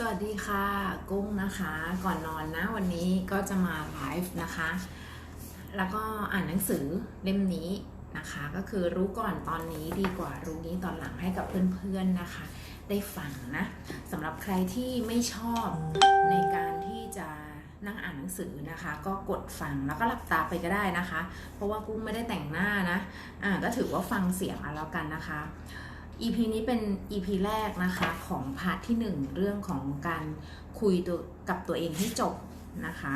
สวัสดีค่ะ กุ้งนะคะ ก่อนนอนนะวันนี้ก็จะมาไลฟ์นะคะ แล้วก็อ่านหนังสือเล่มนี้นะคะ ก็คือรู้ก่อนตอนนี้ดีกว่ารู้นี้ตอนหลังให้กับเพื่อนๆนะคะ ได้ฟังนะสำหรับใครที่ไม่ชอบในการที่จะนั่งอ่านหนังสือนะคะ ก็กดฟังแล้วก็หลับตาไปก็ได้นะคะ เพราะว่ากุ้งไม่ได้แต่งหน้านะอ่าก็ถือว่าฟังเสียงเอาแล้วกันนะคะ EP นี้เป็น EP แรกนะคะของพาร์ทที่ 1 เรื่องของการคุยตัวกับตัวเองให้จบนะคะ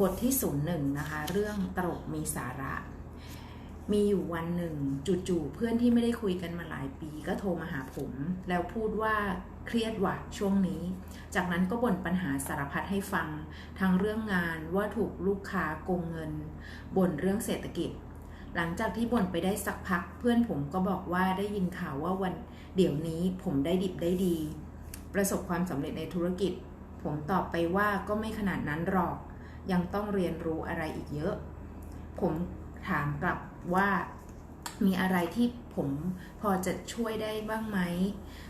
บทที่ศูนย์หนึ่งนะคะ เรื่องตลกมีสาระ มีอยู่วันหนึ่งจู่ๆเพื่อนที่ไม่ได้คุยกันมาหลายปีก็โทรมาหาผม แล้วพูดว่าเครียดว่ะช่วงนี้ จากนั้นก็บ่นปัญหาสารพัดให้ฟัง ทั้งเรื่องงานว่าถูกลูกค้าโกงเงินบ่นเรื่องเศรษฐกิจ หลังจากที่บ่นไปได้สักพักเพื่อนผมก็บอกว่าได้ยินข่าวว่าวันเดี๋ยวนี้ผมได้ดิบได้ดี ประสบความสำเร็จในธุรกิจ ผมตอบไปว่าก็ไม่ขนาดนั้นหรอก ยังต้องเรียนรู้อะไรอีกเยอะ ผมถามกลับว่ามีอะไรที่ผมพอจะช่วยได้บ้างไหม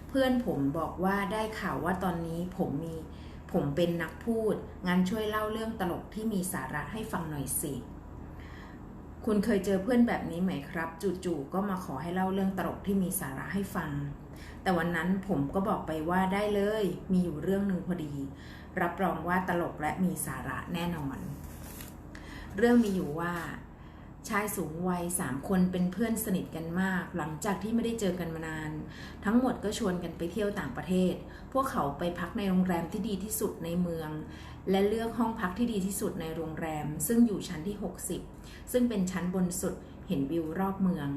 เพื่อนผมบอกว่าได้ข่าวว่าตอนนี้ผมมีผมเป็นนักพูด งั้นช่วยเล่าเรื่องตลกที่มีสาระให้ฟังหน่อยสิ คุณเคยเจอเพื่อนแบบนี้ไหมครับ จู่ๆก็มาขอให้เล่าเรื่องตลกที่มีสาระให้ฟัง แต่วันนั้นผมก็บอกไปว่าได้เลย มีอยู่เรื่องหนึ่งพอดี รับรองว่าตลกและมีสาระแน่นอน เรื่องมีอยู่ว่า ชายสูงวัยสามคนเป็นเพื่อนสนิทกันมาก หลังจากที่ไม่ได้เจอกันมานาน ทั้งหมดก็ชวนกันไปเที่ยวต่างประเทศ พวกเขาไปพักในโรงแรมที่ดีที่สุดในเมือง และเลือกห้องพักที่ดีที่สุดในโรงแรม ซึ่งอยู่ชั้นที่ 60 ซึ่งเป็นชั้นบนสุดเห็นวิวรอบเมือง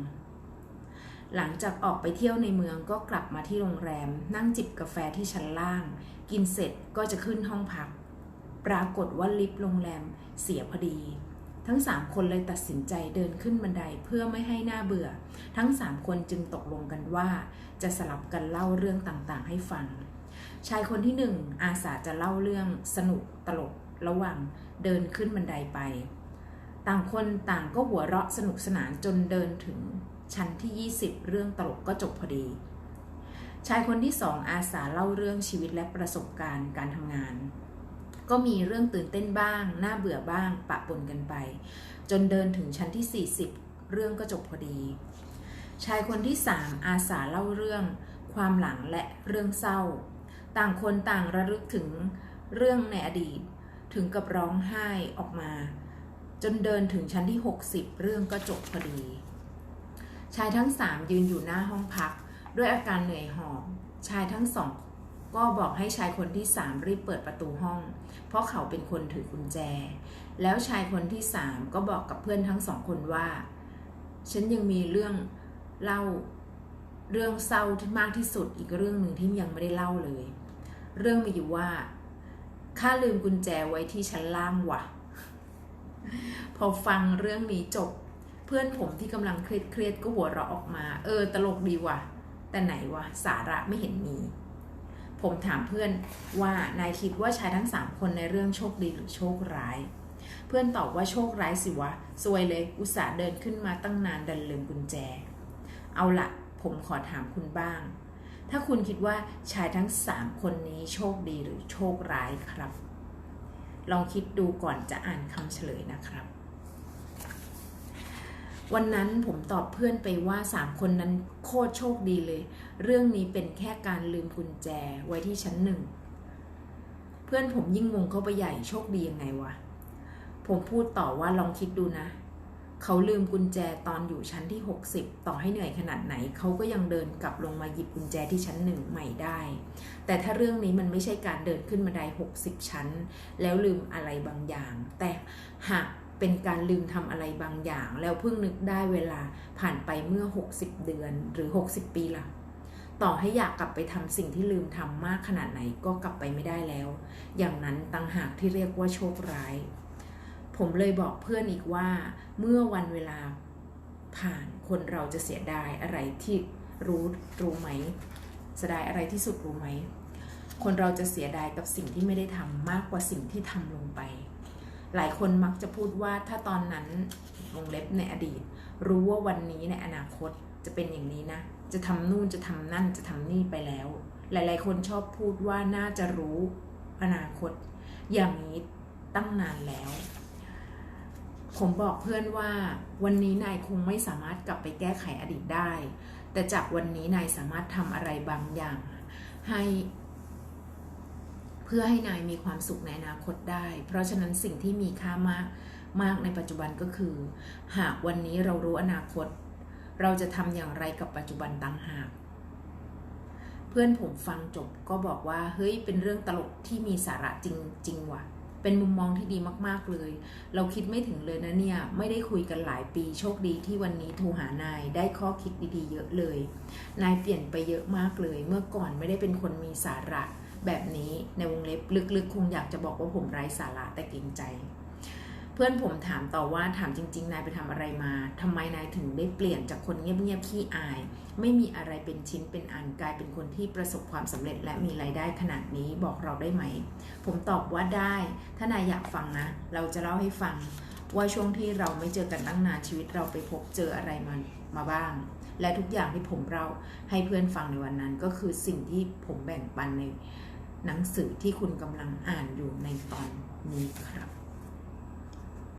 หลังจากออกไปเที่ยวในเมืองก็กลับมาที่โรงแรม นั่งจิบกาแฟที่ชั้นล่าง กินเสร็จก็จะขึ้นห้องพัก ปรากฏว่าลิฟต์โรงแรมเสียพอดี ทั้งสามคนเลยตัดสินใจเดินขึ้นบันไดเพื่อไม่ให้หน้าเบื่อ ทั้งสามคนจึงตกลงกันว่า จะสลับกันเล่าเรื่องต่างๆ ให้ฟัง ชายคนที่หนึ่งอาสาจะเล่าเรื่องสนุกตลกระหว่างเดินขึ้นบันไดไป ต่างคนต่างก็หัวเราะสนุกสนานจนเดินถึงชั้นที่ 20 เรื่องตลกก็จบพอดี ชายคนที่สองอาสาเล่าเรื่องชีวิตและประสบการณ์การทำงาน ก็มีเรื่องตื่นเต้นบ้าง น่าเบื่อบ้าง ปะปนกันไป จนเดินถึงชั้นที่ 40 เรื่องก็จบพอดี ชายคนที่สามอาสาเล่าเรื่อง ความหลังและเรื่องเศร้า ต่างคนต่างระลึกถึงเรื่องในอดีต ถึงกับร้องไห้ออกมา จนเดินถึงชั้นที่ 60 เรื่องก็จบพอดี ชายทั้งสามยืนอยู่หน้าห้องพัก ด้วยอาการเหนื่อยหอบชายทั้งสอง ก็บอกให้ชายคนที่สามรีบเปิดประตูห้อง เพราะเขาเป็นคนถือกุญแจ แล้วชายคนที่สามก็บอกกับเพื่อนทั้งสองคนว่า ฉันยังมีเรื่องเล่าเรื่องเศร้าที่มากที่สุดอีกเรื่องหนึ่งที่ยังไม่ได้เล่าเลย เรื่องมีอยู่ว่าข้าลืมกุญแจไว้ที่ชั้นล่างว่ะ พอฟังเรื่องนี้จบ เพื่อนผมที่กำลังเครียดเครียดก็หัวเราะออกมา เออ ตลกดีว่ะ แต่ไหนวะสาระไม่เห็นมี ผมถามเพื่อนว่านายคิดว่าชายทั้งสามคนในเรื่องโชคดีหรือโชคร้าย เพื่อนตอบว่าโชคร้ายสิวะซวยเลยอุตส่าห์เดินขึ้นมาตั้งนานดันลืมกุญแจ เอาละผมขอถามคุณบ้าง ถ้าคุณคิดว่าชายทั้งสามคนนี้โชคดีหรือโชคร้ายครับ ลองคิดดูก่อนจะอ่านคำเฉลยนะครับ วันนั้นผมตอบเพื่อนไปว่าสามคนนั้นโคตรโชคดีเลย เรื่องนี้เป็นแค่การลืมกุญแจไว้ที่ชั้นหนึ่ง เพื่อนผมยิ่งงงเข้าไปใหญ่โชคดียังไงวะ ผมพูดต่อว่าลองคิดดูนะ เขาลืมกุญแจตอนอยู่ชั้นที่ 60 ต่อให้เหนื่อยขนาดไหน เขาก็ยังเดินกลับลงมาหยิบกุญแจที่ชั้นหนึ่งใหม่ได้ แต่ถ้าเรื่องนี้มันไม่ใช่การเดินขึ้นบันได60 ชั้น แล้วลืมอะไรบางอย่าง แต่หาก เป็นการลืมทำอะไรบางอย่าง แล้วเพิ่งนึกได้เวลาผ่านไปเมื่อ 60 เดือนหรือ 60 ปีหล่ะต่อให้อยากกลับไปทำสิ่งที่ลืมทำมากขนาดไหนก็กลับไปไม่ได้แล้ว อย่างนั้นต่างหากที่เรียกว่าโชคร้าย ผมเลยบอกเพื่อนอีกว่า เมื่อวันเวลาผ่านคนเราจะเสียดายอะไรที่รู้รู้ไหมเสียดายอะไรที่สุดรู้ไหม คนเราจะเสียดายกับสิ่งที่ไม่ได้ทำมากกว่าสิ่งที่ทำลงไป หลายคนมักจะพูดว่าถ้าตอนนั้นวงเล็บในอดีต รู้ว่าวันนี้ในอนาคตจะเป็นอย่างนี้นะ จะทำนู่นจะทำนั่นจะทำนี่ไปแล้ว หลาย ๆ คนชอบพูดว่าน่าจะรู้อนาคต อย่างนี้ตั้งนานแล้ว ผมบอกเพื่อนว่า วันนี้นายคงไม่สามารถกลับไปแก้ไขอดีตได้ แต่จากวันนี้นายสามารถทำอะไรบางอย่าง ให้ เพื่อให้นายมีความสุขในอนาคตได้ เพราะฉะนั้นสิ่งที่มีค่ามากมากในปัจจุบันก็คือ หากวันนี้เรารู้อนาคต เราจะทำอย่างไรกับปัจจุบันต่างหาก เพื่อนผมฟังจบก็บอกว่า เฮ้ยเป็นเรื่องตลกที่มีสาระจริงจริงว่ะ เป็นมุมมองที่ดีมากๆเลย เราคิดไม่ถึงเลยนะเนี่ย ไม่ได้คุยกันหลายปีโชคดีที่วันนี้โทรหานายได้ข้อคิดดีๆ เยอะเลย นายเปลี่ยนไปเยอะมากเลย เมื่อก่อนไม่ได้เป็นคนมีสาระ แบบนี้ในวงเล็บลึกๆ คงอยากจะบอกว่าผมไร้สาระแต่เกรงใจ เพื่อนผมถามต่อว่าถามจริง ๆ นายไปทำอะไรมาทำไมนายถึงได้เปลี่ยนจากคนเงียบๆขี้อาย ไม่มีอะไรเป็นชิ้นเป็นอันกลายเป็นคนที่ประสบความสำเร็จและมีรายได้ขนาดนี้บอกเราได้ไหม ผมตอบว่าได้ ถ้านายอยากฟังนะ เราจะเล่าให้ฟังว่าช่วงที่เราไม่เจอกันตั้งนานชีวิตเราไปพบเจออะไรมามาบ้าง และทุกอย่างที่ผมเล่าให้เพื่อนฟังในวันนั้น ก็คือสิ่งที่ผมแบ่งปันใน หนังสือที่คุณกำลังอ่านอยู่ในตอนนี้ครับ